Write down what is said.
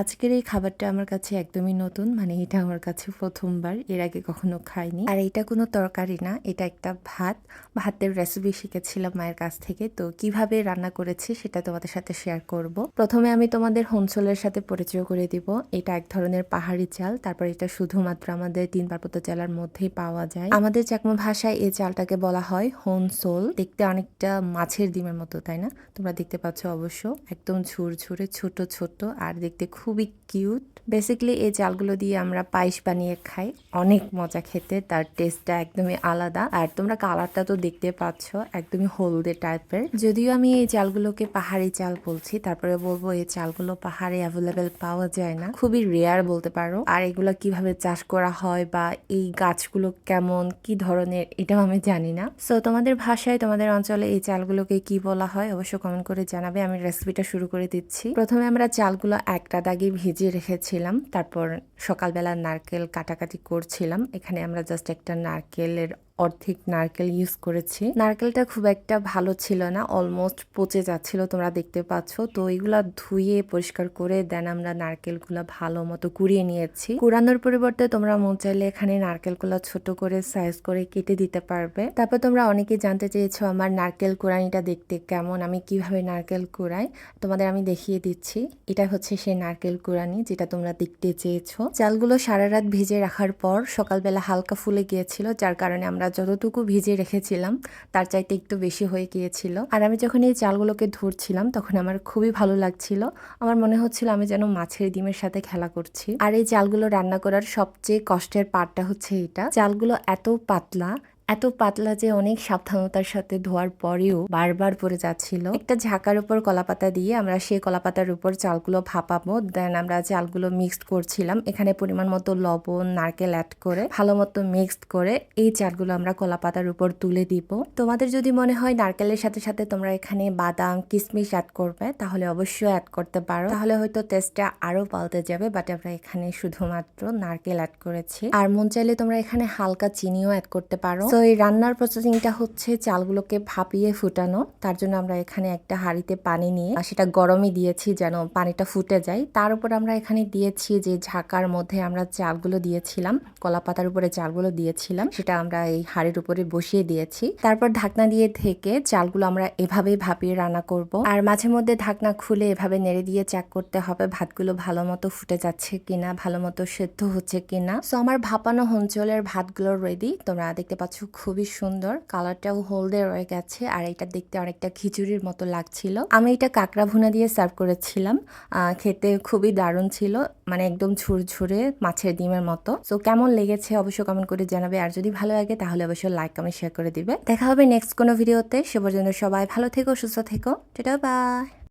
আজকের এই খাবারটা আমার কাছে একদমই নতুন মানে এটা আমার কাছে প্রথমবার, এর আগে কখনো খাইনি। আর এটা কোনো তরকারি না, এটা একটা ভাত। ভাতের রেসিপি শিখেছিলাম মায়ের কাছ থেকে, তো কীভাবে রান্না করেছি সেটা তোমাদের সাথে শেয়ার করব। প্রথমে আমি তোমাদের হোনসোলের সাথে পরিচয় করে দিব। এটা এক ধরনের পাহাড়ি চাল, তারপর এটা শুধুমাত্র আমাদের তিন পার্বত্য জেলার মধ্যেই পাওয়া যায়। আমাদের চাকমা ভাষায় এই চালটাকে বলা হয় হোনসোল। দেখতে অনেকটা মাছের ডিমের মতো, তাই না? তোমরা দেখতে পাচ্ছ অবশ্য, একদম ঝুরঝুরে, ছোট ছোট, আর দেখতে খুবই কিউট। বেসিক্যালি এই চালগুলো দিয়ে আমরা পায়েস বানিয়ে খাই। অনেক মজা খেতে, তার টেস্টটা একদমই আলাদা। আর তোমরা কালারটা তো দেখতে পাচ্ছ, একদমই হলদে টাইপের। যদিও আমি এই চালগুলোকে পাহাড়ি চাল বলছি, তারপরে বলব এই চালগুলো পাহাড়ে অ্যাভেলেবেল পাওয়া যায় না। খুবই রেয়ার বলতে পারো। আর এগুলো কীভাবে চাষ করা হয় বা এই গাছগুলো কেমন, কি ধরনের, এটাও আমি জানি না। সো তোমাদের ভাষায়, তোমাদের অঞ্চলে এই চালগুলোকে কি বলা হয়, অবশ্য কমেন্ট করে জানাবে। আমি রেসিপিটা শুরু করে দিচ্ছি। প্রথমে আমরা চালগুলো একটা দাগে ভিজিয়ে রেখেছিলাম তারপর সকালবেলা নারকেল কাটাকাটি করছিলাম। এখানে আমরা জাস্ট একটা নারকেলের অর্ধেক নারকেল ইউজ করেছি। নারকেলটা খুব একটা ভালো ছিল না অলমোস্ট পচে যাচ্ছিল, তোমরা দেখতে পাচ্ছ। তো এইগুলা ধুয়ে পরিষ্কার করে দেন আমরা নারকেলগুলো ভালো মতো কুড়িয়ে নিয়েছি। কুড়ানোর পরিবর্তে তোমরা মন চাইলে এখানে নারকেলগুলো ছোট করে সাইজ করে কেটে দিতে পারবে। তারপর তোমরা অনেকে জানতে চেয়েছো আমার নারকেল কুড়ানিটা দেখতে কেমন, আমি কীভাবে নারকেল কুড়াই? তোমাদের আমি দেখিয়ে দিচ্ছি। এটা হচ্ছে সেই নারকেল কুড়ানি যেটা তোমরা দেখতে চেয়েছো। চালগুলো সারা রাত ভিজে রাখার পর সকালবেলা হালকা ফুলে গিয়েছিল, যার কারণে আমরা যতটুকু ভিজে রেখেছিলাম, তার চাইতে একটু বেশি হয়ে গিয়েছিল। আর আমি যখন এই চালগুলোকে ধরছিলাম, তখন আমার খুবই ভালো লাগছিল। আমার মনে হচ্ছিল আমি যেন মাছের ডিমের সাথে খেলা করছি। আর এই চালগুলো রান্না করার সবচেয়ে কষ্টের পার্টটা হচ্ছে এটা। চালগুলো এত পাতলা এত পাতলা যে অনেক সাবধানতার সাথে ধোয়ার পরেও বারবার পড়ে যাচ্ছিল। একটা ঝাঁকার উপর কলাপাতা দিয়ে আমরা সেই কলাপাতার উপর চালগুলো ভাপাবো। দেন আমরা চালগুলো মিক্সড করছিলাম। এখানে পরিমাণ মতো লবণ, নারকেল অ্যাড করে, ভালো মতো মিক্সড করে এই চালগুলো আমরা কলাপাতার উপর তুলে দিব। তোমাদের যদি মনে হয় নারকেলের সাথে সাথে তোমরা এখানে বাদাম কিশমিশ অ্যাড করবে, তাহলে অবশ্যই অ্যাড করতে পারো। তাহলে হয়তো টেস্টটা আরও পাল্টে যাবে বাট আমরা এখানে শুধুমাত্র নারকেল অ্যাড করেছি। আর মন চাইলে তোমরা এখানে হালকা চিনিও অ্যাড করতে পারো। তো এই রান্নার প্রসেসিংটা হচ্ছে চালগুলোকে ভাপিয়ে ফুটানো। তার জন্য আমরা এখানে একটা হাঁড়িতে পানি নিয়ে সেটা গরমই দিয়েছি যেন পানিটা ফুটে যায়। তার উপর আমরা এখানে দিয়েছি যে ঝাঁকার মধ্যে আমরা চালগুলো দিয়েছিলাম কলা পাতার উপরে চালগুলো দিয়েছিলাম, সেটা আমরা এই হাঁড়ির উপরে বসিয়ে দিয়েছি। তারপর ঢাকনা দিয়ে থেকে চালগুলো আমরা এভাবেই ভাপিয়ে রান্না করব। আর মাঝে মধ্যে ঢাকনা খুলে এভাবে নেড়ে দিয়ে চেক করতে হবে ভাতগুলো ভালো মতো ফুটে যাচ্ছে কিনা, ভালো মতো সেদ্ধ হচ্ছে কিনা। সো আমার ভাপানো অঞ্চলের ভাতগুলো রেডি তোমরা দেখতে পাচ্ছ খুবই সুন্দর। কালারটাও হলদে রয়ে গেছে আর এটা দেখতে অনেকটা খিচুড়ির মতো লাগছিল। আমি এটা কাঁকড়া ভুনা দিয়ে সার্ভ করেছিলাম। খেতে খুবই দারুণ ছিল মানে একদম ঝুরঝুরে মাছের ডিমের মতো। সো কেমন লেগেছে অবশ্যই কমেন্ট করে জানাবে। আর যদি ভালো লাগে, তাহলে অবশ্যই লাইক কমেন্ট শেয়ার করে দিবে। দেখা হবে নেক্সট কোনো ভিডিওতে সে পর্যন্ত সবাই ভালো থেকো, সুস্থ থেকো। টেটা বাই